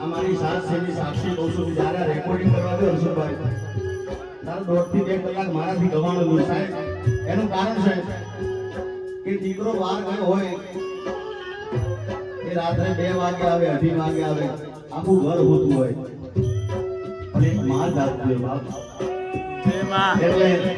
અમારી સાસ સેની સાક્ષી કહું છું જ્યારે રેકોર્ડિંગ કરવા હર્ષદભાઈ બે કલાક મારાથી સાહેબ એનું કારણ છે કે દીકરો બહાર ગયો હોય એ રાત્રે બે વાગે આવે અઢી વાગે આવે આખું ઘર હોતું હોય. પણ એક માં બાપ. એટલે